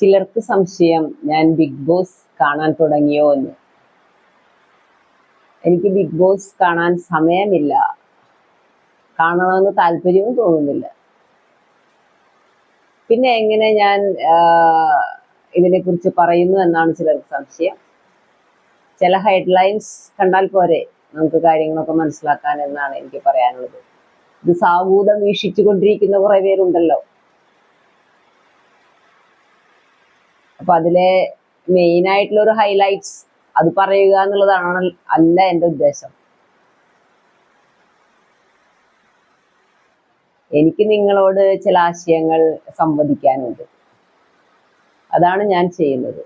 ചിലർക്ക് സംശയം ഞാൻ ബിഗ് ബോസ് കാണാൻ തുടങ്ങിയോ എന്ന്? എനിക്ക് ബിഗ് ബോസ് കാണാൻ സമയമില്ല. കാണണമെന്ന് താല്പര്യവും തോന്നുന്നില്ല. പിന്നെ എങ്ങനെ ഞാൻ ഇതിനെക്കുറിച്ച് പറയുന്നു എന്നാണ് ചിലർക്ക് സംശയം. ചില ഹെഡ്ലൈൻസ് കണ്ടാൽ പോരെ നമുക്ക് കാര്യങ്ങളൊക്കെ മനസ്സിലാക്കാൻ എന്നാണ് എനിക്ക് പറയാനുള്ളത്. ഇത് സാവൂതം വീക്ഷിച്ചുകൊണ്ടിരിക്കുന്ന കുറേ പേരുണ്ടല്ലോ. അപ്പൊ അതിലെ മെയിൻ ആയിട്ടുള്ള ഒരു ഹൈലൈറ്റ്സ് അത് പറയുക എന്നുള്ളതാണ് അല്ല എന്റെ ഉദ്ദേശം. എനിക്ക് നിങ്ങളോട് ചില ആശയങ്ങൾ സംവദിക്കാനുണ്ട്. അതാണ് ഞാൻ ചെയ്യുന്നത്.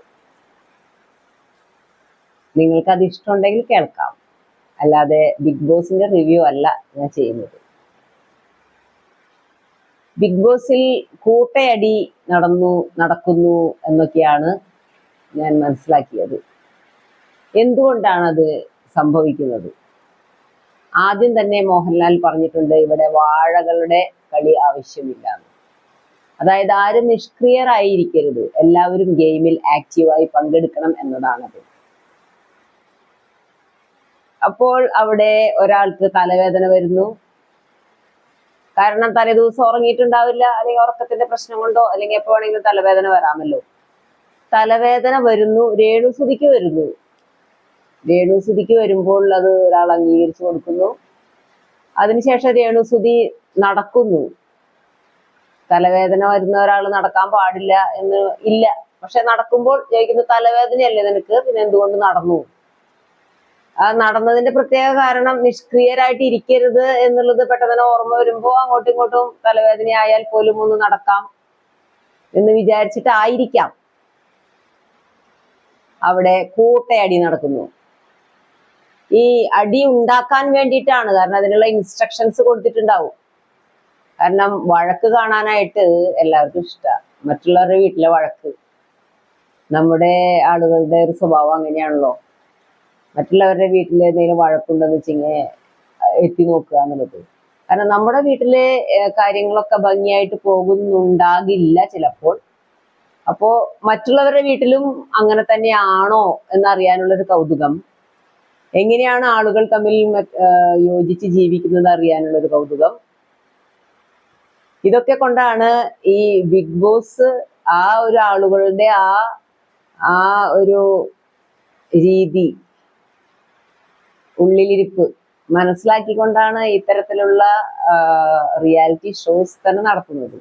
നിങ്ങൾക്ക് അത് ഇഷ്ടമുണ്ടെങ്കിൽ കേൾക്കാം. അല്ലാതെ ബിഗ് ബോസിന്റെ റിവ്യൂ അല്ല ഞാൻ ചെയ്യുന്നത്. ബിഗ് ബോസിൽ കൂട്ടയടി നടന്നു നടക്കുന്നു എന്നൊക്കെയാണ് ഞാൻ മനസ്സിലാക്കിയത്. എന്തുകൊണ്ടാണത് സംഭവിക്കുന്നത്? ആദ്യം തന്നെ മോഹൻലാൽ പറഞ്ഞിട്ടുണ്ട് ഇവിടെ വാഴകളുടെ കളി ആവശ്യമില്ല അതായത് ആരും നിഷ്ക്രിയരായിരിക്കരുത്. എല്ലാവരും ഗെയിമിൽ ആക്റ്റീവായി പങ്കെടുക്കണം എന്നതാണത്. അപ്പോൾ അവിടെ ഒരാൾക്ക് തലവേദന വരുന്നു. കാരണം തലേ ദിവസം ഉറങ്ങിയിട്ടുണ്ടാവില്ല അല്ലെങ്കിൽ ഉറക്കത്തിന്റെ പ്രശ്നം കൊണ്ടോ അല്ലെങ്കിൽ എപ്പോ വേണമെങ്കിലും തലവേദന വരാമല്ലോ. തലവേദന വരുന്നു രേണുസുതിക്ക് വരുന്നു. രേണുസുതിക്ക് വരുമ്പോൾ അത് ഒരാൾ അംഗീകരിച്ചു കൊടുക്കുന്നു. അതിനുശേഷം രേണുസുതി നടക്കുന്നു. തലവേദന വരുന്ന ഒരാൾ നടക്കാൻ പാടില്ല എന്ന് ഇല്ല. പക്ഷെ നടക്കുമ്പോൾ ചോദിക്കുന്നു തലവേദനയല്ലേ നിനക്ക്? പിന്നെ എന്തുകൊണ്ട് നടന്നു? നടന്നതിന്റെ പ്രത്യേക കാരണം നിഷ്ക്രിയരായിട്ട് ഇരിക്കരുത് എന്നുള്ളത് പെട്ടെന്ന് ഓർമ്മ വരുമ്പോ അങ്ങോട്ടും ഇങ്ങോട്ടും തലവേദന ആയാൽ പോലും ഒന്ന് നടക്കാം എന്ന് വിചാരിച്ചിട്ടായിരിക്കാം. അവിടെ കൂട്ടയടി നടക്കുന്നു. ഈ അടി ഉണ്ടാക്കാൻ വേണ്ടിയിട്ടാണ്. കാരണം അതിനുള്ള ഇൻസ്ട്രക്ഷൻസ് കൊടുത്തിട്ടുണ്ടാവും. കാരണം വഴക്ക് കാണാനായിട്ട് എല്ലാവർക്കും ഇഷ്ടമാണ് മറ്റുള്ളവരുടെ വീട്ടിലെ വഴക്ക്. നമ്മുടെ ആളുകളുടെ ഒരു സ്വഭാവം അങ്ങനെയാണല്ലോ. മറ്റുള്ളവരുടെ വീട്ടിൽ എന്തെങ്കിലും വഴക്കുണ്ടെന്ന് വെച്ചിങ്ങനെ എത്തി നോക്കുക എന്നുള്ളത്. കാരണം നമ്മുടെ വീട്ടിലെ കാര്യങ്ങളൊക്കെ ഭംഗിയായിട്ട് പോകുന്നുണ്ടാകില്ല ചിലപ്പോൾ. അപ്പോ മറ്റുള്ളവരുടെ വീട്ടിലും അങ്ങനെ തന്നെയാണോ എന്നറിയാനുള്ള ഒരു കൗതുകം. എങ്ങനെയാണ് ആളുകൾ തമ്മിൽ യോജിച്ച് ജീവിക്കുന്നത് അറിയാനുള്ള ഒരു കൗതുകം. ഇതൊക്കെ കൊണ്ടാണ് ഈ ബിഗ് ബോസ് ആ ഒരു ആളുകളുടെ ആ ആ ഒരു രീതി ഉള്ളിലിരിപ്പ്. മനസ്സിലാക്കിക്കൊണ്ടാണ് ഇത്തരത്തിലുള്ള റിയാലിറ്റി ഷോസ് തന്നെ നടത്തുന്നത്.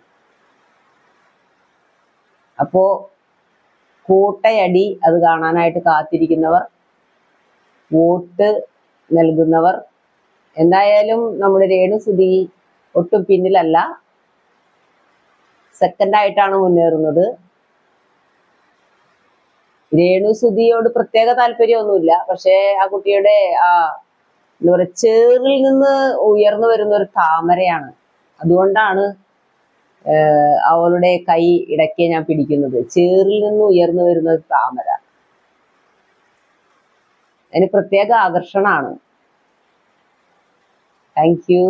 അപ്പോ കൂട്ടയടി അത് കാണാനായിട്ട് കാത്തിരിക്കുന്നവർ വോട്ട് നൽകുന്നവർ എന്തായാലും നമ്മുടെ രേണുസുതി ഒട്ടും പിന്നിലല്ല. സെക്കൻഡായിട്ടാണ് മുന്നേറുന്നത്. രേണുസുതിയോട് പ്രത്യേക താല്പര്യമൊന്നുമില്ല. പക്ഷേ ആ കുട്ടിയുടെ ആ എന്താ പറയുക ചേറിൽ നിന്ന് ഉയർന്നു വരുന്ന ഒരു താമരയാണ്. അതുകൊണ്ടാണ് അവളുടെ കൈ ഇടയ്ക്ക് ഞാൻ പിടിക്കുന്നത്. ചേറിൽ നിന്ന് ഉയർന്നു വരുന്ന ഒരു താമര. അതിന് പ്രത്യേക ആകർഷണമാണ്. Thank you.